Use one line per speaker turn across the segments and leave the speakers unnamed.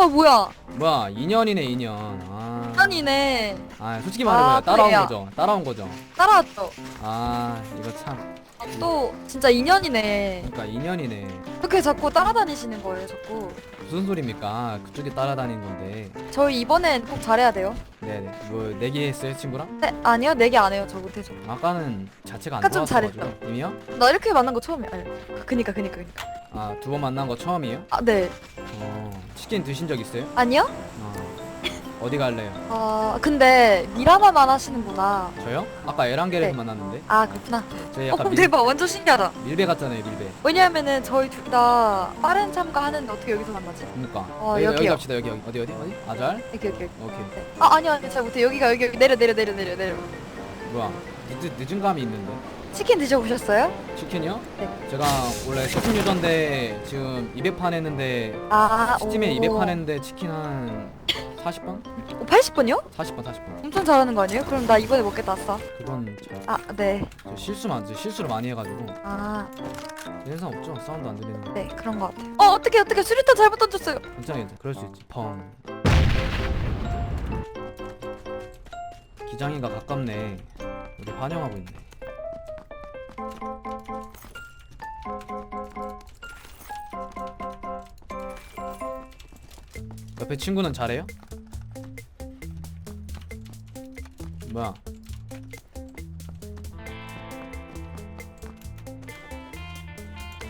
아 뭐야?
뭐야 2년이네 2년 아,
아니네.
아 솔직히 말해봐요
아,
따라온
그래요.
거죠 따라온 거죠
따라왔죠.
아 이거 참
아, 또 진짜 인연이네.
그러니까 2년이네
그렇게 자꾸 따라다니시는 거예요, 자꾸.
무슨 소리입니까 그쪽이 따라다닌 건데
저희 이번엔 꼭 잘해야 돼요.
네네 뭐 내기했어요 친구랑?
네, 아니요, 내기 안 해요, 저 못해서.
아까는 자체가 안
아까 좀
좋았어가지고 이미요?
나 이렇게 만난 거 처음이야. 아니, 그니까, 그니까, 그니까.
아두 번 만난 거 처음이에요?
아, 네.
어 치킨 드신 적 있어요?
아니요?
어 어디 갈래요?
아, 근데 미라마만 하시는구나.
저요? 아까 에란게레에서
네.
만났는데
아, 그렇구나.
저희
어,
약간
그럼
밀,
대박. 완전 신기하다.
밀배 같잖아요 밀배
왜냐하면은 저희 둘 다 빠른 참가 하는데 어떻게 여기서 만나지?
그니까
어,
여기, 여기. 갑시다 여기 여기 어디 어디 어디? 아잘?
여기, 여기, 여기.
오케이
네. 아, 아니요, 아니요. 잘 못해. 여기가, 여기, 여기. 내려, 내려, 내려, 내려, 내려.
뭐야 늦, 늦은 감이 있는데
치킨 드셔보셨어요?
치킨이요?
네.
제가 원래 치킨 유저인데 지금 200판 했는데
아, 오.
200판 했는데 치킨 한 40번?
어, 80번이요?
40번 40번
엄청 잘하는 거 아니에요? 그럼 나 이번에 먹겠다, 아싸.
그건 잘
아, 네.
저 실수만 저 실수를 많이 해가지고
아,
사람 없죠? 사운드 안 들리는
네. 그런 거 같아요. 어, 어떻게, 어떻게. 수류탄 잘못 던졌어요.
괜찮아 괜찮아 그럴 수 있지 펑 기장이가 가깝네 우리 환영하고 있네. 옆에 친구는 잘해요? 뭐야?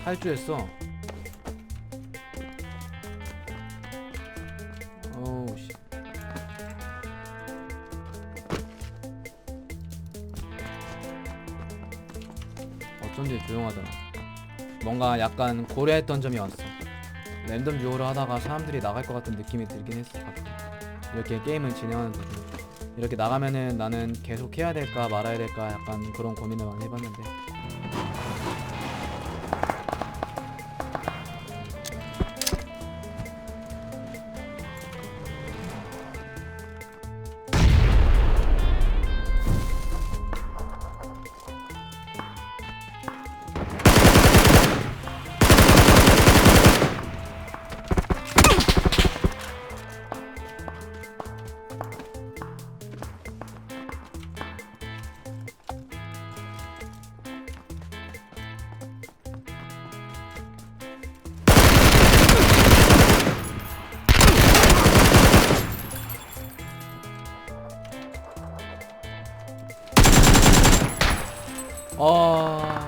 탈주했어 어쩐지 조용하더라. 뭔가 약간 고려했던 점이 왔어. 랜덤 듀오를 하다가 사람들이 나갈 것 같은 느낌이 들긴 했어 이렇게 게임을 진행하는 도중에 이렇게 나가면은 나는 계속 해야 될까 말아야 될까 약간 그런 고민을 많이 해봤는데 어...